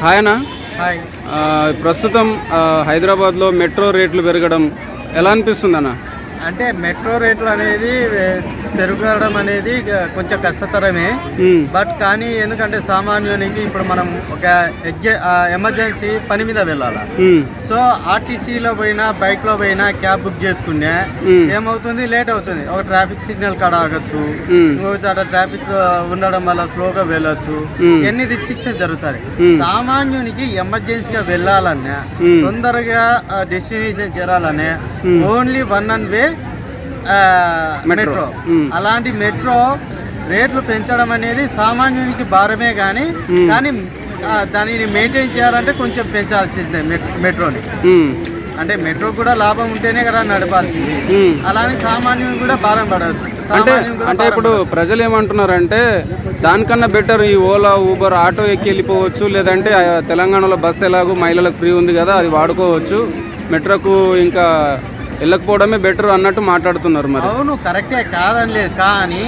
Hi అన్న. ప్రస్తుతం హైదరాబాద్లో మెట్రో రేట్లు పెరగడం ఎలా అనిపిస్తుంది అన్న అంటే మెట్రో రేట్లు అనేది పెరగడం అనేది కొంచెం కష్టతరమే. బట్ కానీ ఎందుకంటే సామాన్యునికి ఇప్పుడు మనం ఒక ఎగ్జ ఎమర్జెన్సీ పని మీద వెళ్ళాలి. సో ఆర్టీసీలో పోయినా బైక్లో పోయినా క్యాబ్ బుక్ చేసుకునే ఏమవుతుంది? లేట్ అవుతుంది. ఒక ట్రాఫిక్ సిగ్నల్ కాడ ఆగచ్చు. ఉమ్, ఇంకొక చాట ట్రాఫిక్ ఉండడం వల్ల స్లోగా వెళ్ళొచ్చు. ఎన్ని రిస్ట్రిక్షన్స్ జరుగుతాయి. సామాన్యునికి ఎమర్జెన్సీగా వెళ్ళాలన్నా. తొందరగా destination చేరాలనే. Only one and way metro. అలాంటి మెట్రో రేట్లు పెంచడం అనేది సామాన్యునికి భారమే కానీ. కానీ దానిని మెయింటైన్ చేయాలంటే కొంచెం పెంచాల్సిందే మెట్- మెట్రోని. అంటే మెట్రో కూడా లాభం ఉంటేనే కదా నడపాల్సింది. అలానే సామాన్యుని కూడా భారం పడదు. అంటే అంటే ఇప్పుడు ప్రజలు ఏమంటున్నారంటే దానికన్నా బెటర్ ఈ ఓలా ఊబర్ ఆటో ఎక్కి వెళ్ళిపోవచ్చు లేదంటే తెలంగాణలో బస్సు ఎలాగో మహిళలకు ఫ్రీ ఉంది కదా అది వాడుకోవచ్చు. మెట్రోకు ఇంకా వెళ్ళకపోవడమే బెటర్ అన్నట్టు మాట్లాడుతున్నారు మరి. అవును కరెక్టే. కాదని లేదు. కానీ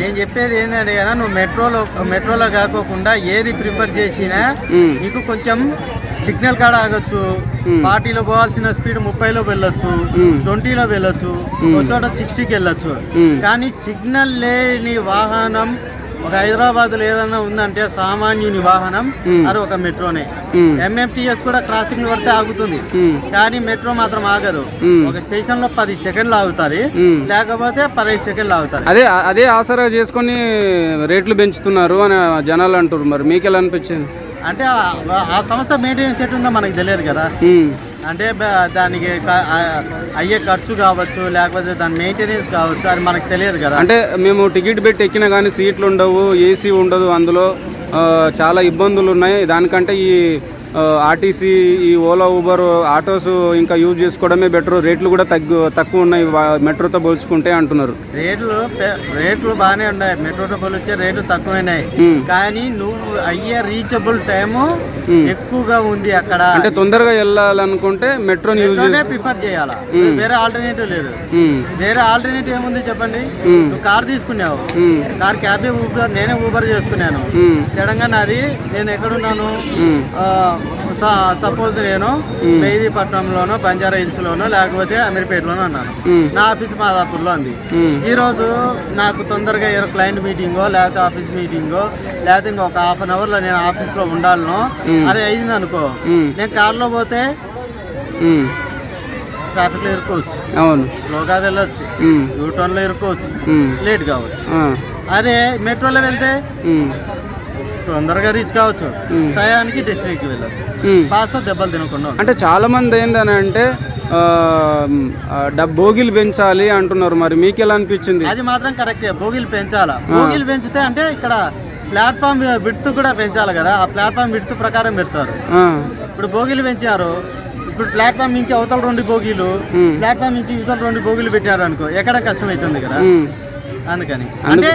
నేను చెప్పేది ఏంటంటే కదా నువ్వు మెట్రోలో మెట్రోలో కాకోకుండా ఏది ప్రిఫర్ చేసినా నీకు కొంచెం సిగ్నల్ కాడ ఆగొచ్చు. ఉమ్. పార్టీలో పోవాల్సిన స్పీడ్ ముప్పైలో వెళ్ళొచ్చు. ట్వంటీలో వెళ్ళొచ్చు. ఒక చోట సిక్స్టీకి వెళ్ళొచ్చు. కానీ సిగ్నల్ లేని వాహనం ఒక హైదరాబాద్లో ఏదైనా ఉందంటే సామాన్యుని వాహనం. అది ఒక మెట్రోనే. ఎంఎంటీఎస్ కూడా క్రాసింగ్ పడితే ఆగుతుంది. కానీ మెట్రో మాత్రం ఆగదు. ఒక స్టేషన్లో పది సెకండ్లు ఆగుతుంది. లేకపోతే పదహైదు సెకండ్లు ఆగుతుంది. అదే అదే ఆసరా చేసుకొని రేట్లు పెంచుతున్నారు అని జనాలు అంటారు మరి మీకు ఎలా అనిపించింది? అంటే ఆ- సంస్థ మెయింటెనెన్స్ ఎట్టుందో మనకు తెలియదు కదా. అంటే దానికి అయ్యే ఖర్చు కావచ్చు లేకపోతే దాని మెయింటెనెన్స్ కావచ్చు అది మనకు తెలియదు కదా. అంటే మేము టికెట్ పెట్టి ఎక్కినా కానీ సీట్లు ఉండవు ఏసీ ఉండదు అందులో. చాలా ఇబ్బందులు ఉన్నాయి. దానికంటే ఈ ఆర్టీసీ ఈ ఓలా ఊబర్ ఆటోస్ ఇంకా యూజ్ చేసుకోవడమే బెటర్. రేట్లు కూడా తగ్గు తక్కువ ఉన్నాయి. మెట్రోతో పోల్చుకుంటే అంటున్నారు. రేట్లు రేట్లు బాగానే ఉన్నాయి. మెట్రోతో పోలిస్తే రేట్లు తక్కువైనాయి. కానీ నువ్వు అయ్యే రీచబుల్ టైము. ఎక్కువగా ఉంది అక్కడ. అంటే తొందరగా వెళ్ళాలనుకుంటే మెట్రోని యూజ్ ప్రిఫర్ చేయాలా? వేరే ఆల్టర్నేటివ్ లేదు. వేరే ఆల్టర్నేటివ్ ఏముంది చెప్పండి? నువ్వు కార్ తీసుకున్నావు. కార్ క్యాబే ఊబర్ నేనే ఊబర్ చేసుకున్నాను. ఉమ్, సడన్గా నాది నేను ఎక్కడున్నాను? సపోజ్ నేను మెహదీపట్నంలోనో బంజారా హిల్స్లోనో లేకపోతే అమీర్పేటలోనో ఉన్నాను ఉమ్, నా ఆఫీస్ మాదాపూర్లో ఉంది. ఉమ్, ఈరోజు నాకు తొందరగా ఏదో క్లయింట్ మీటింగో లేకపోతే ఆఫీస్ మీటింగో లేకపోతే ఇంకొక హాఫ్ అన్ అవర్లో నేను ఆఫీస్లో ఉండాలను ఉమ్. అరే అయింది అనుకో నేను కార్లో పోతే ఉమ్, ట్రాఫిక్లో ఇరుకోవచ్చు అవును. స్లోగా వెళ్ళొచ్చు. ఉమ్, యూటర్న్లో ఇరుకోవచ్చు లేట్ కావచ్చు. అదే మెట్రోలో వెళ్తే తొందరగా రీచ్ కావచ్చు. టయానికి డెస్టినీకి వెళ్ళొచ్చు. ఫాస్ట్ దెబ్బలు తినకుండా. అంటే చాలా మంది ఏంటని అంటే భోగిలు పెంచాలి అంటున్నారు. మరి మీకు ఎలా అనిపించింది? అది మాత్రం కరెక్టే భోగిలు పెంచాలా? భోగిలు పెంచితే అంటే ఇక్కడ ప్లాట్ఫామ్ విడుతు కూడా పెంచాలి కదా. ఆ ప్లాట్ఫామ్ విడుతు ప్రకారం పెడతారు. ఇప్పుడు భోగిలు పెంచారు. ఇప్పుడు ప్లాట్ఫామ్ నుంచి అవతల రెండు భోగిలు ప్లాట్ఫామ్ నుంచి ఇవతల రెండు భోగిలు పెట్టారు అనుకో ఎక్కడ కష్టం అవుతుంది కదా అందుకని. అంటే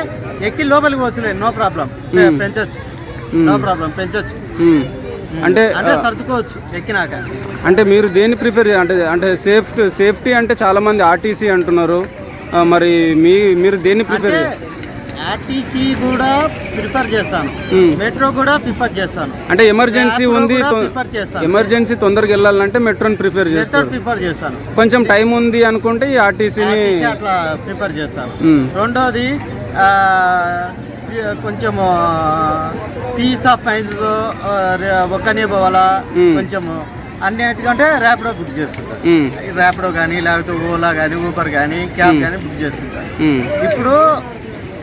ఎక్కి లోపలికి వచ్చలే నో ప్రాబ్లం పెంచొచ్చు. నో ప్రాబ్లం పెంచొచ్చు. ఉమ్. అంటే అంటే సర్దుకోవచ్చు ఎక్కినాక. అంటే మీరు దేన్ని ప్రిఫర్ అంటే అంటే సేఫ్టీ సేఫ్టీ అంటే చాలా మంది ఆర్టీసీ అంటున్నారు. మరి మీ మీరు దేన్ని ప్రిఫర్ ఆర్టీసీ కూడా ప్రిఫర్ చేస్తాను. ఉమ్. మెట్రో కూడా ప్రిఫర్ చేస్తాను. అంటే ఎమర్జెన్సీ ఉంది చేస్తాను. ఎమర్జెన్సీ తొందరగా వెళ్ళాలంటే మెట్రోని ప్రిఫర్ చేస్తారు. ప్రిఫర్ చేస్తాను. కొంచెం టైం ఉంది అనుకుంటే ఈ ఆర్టీసీని ఆర్టీసీ అట్లా ప్రిఫర్ చేస్తాను. రెండోది ఆ, కొంచెం పీస్ ఆఫ్ మైండ్ ఒక్కనే పోవాలా? మ్మ్. కొంచెం అన్నిటికంటే ర్యాపిడో బుక్ చేసుకుంటాను ఉమ్, ర్యాపిడో కానీ లేకపోతే ఓలా కానీ ఊబర్ కానీ క్యాబ్ కానీ బుక్ చేసుకుంటాను ఉమ్, ఇప్పుడు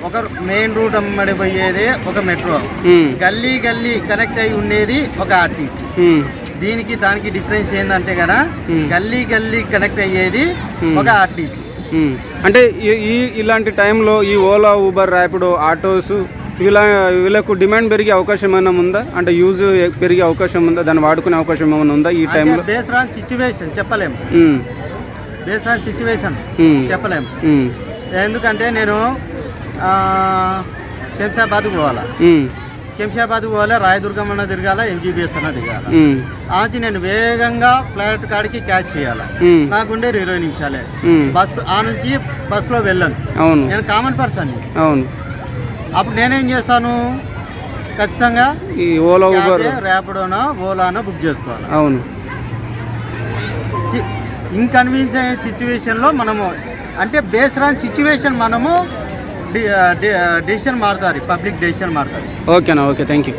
ఒక మెయిన్ రూట్ అమ్మడి పోయేది ఒక మెట్రో. గల్లీ గల్లీ కనెక్ట్ అయి ఉండేది ఒక ఆర్టీసీ. దీనికి దానికి డిఫరెన్స్ ఏంటంటే కదా. గల్లీ గల్లీ కనెక్ట్ అయ్యేది. ఒక ఆర్టీసీ. అంటే ఈ ఇలాంటి టైంలో ఈ ఓలా ఊబర్ ర్యాపిడో ఆటోస్ ఇలా వీళ్ళకు డిమాండ్ పెరిగే అవకాశం ఏమైనా ఉందా? అంటే యూజ్ పెరిగే అవకాశం ఉందా? దాన్ని వాడుకునే అవకాశం ఏమైనా ఉందా ఈ టైంలో? బేస్ ఆన్ సిచ్యువేషన్ చెప్పలేము బేస్ ఆన్ సిచ్యువేషన్ చెప్పలేము ఎందుకంటే నేను శంషాబాద్ పోవాలా. శంషాబాద్ పోవాలి రాయదుర్గం అన్న తిరగాల ఎంజీబీఎస్ అన్న తిరగాల. ఉమ్, ఆ నుంచి నేను వేగంగా ఫ్లైట్ కాడికి క్యాచ్ చేయాలి. నాకుండే ఇరవై నిమిషాలే. ఉమ్, బస్ ఆ నుంచి బస్సులో వెళ్ళను. అవును. నేను కామన్ పర్సన్ అవును. అప్పుడు నేనేం చేస్తాను ఖచ్చితంగా ఈ ఓలా ఊబర్ ర్యాపిడోనో ఓలానో బుక్ చేసుకోవాలి. అవును. ఇన్కన్వీనియన్స్ సిచ్యువేషన్లో మనము అంటే బేస్ రాన్ సిచ్యువేషన్ మనము డిసిషన్ మారుతుంది పబ్లిక్ డెసిషన్ మారుతుంది ఓకేనా ఓకే థ్యాంక్ యూ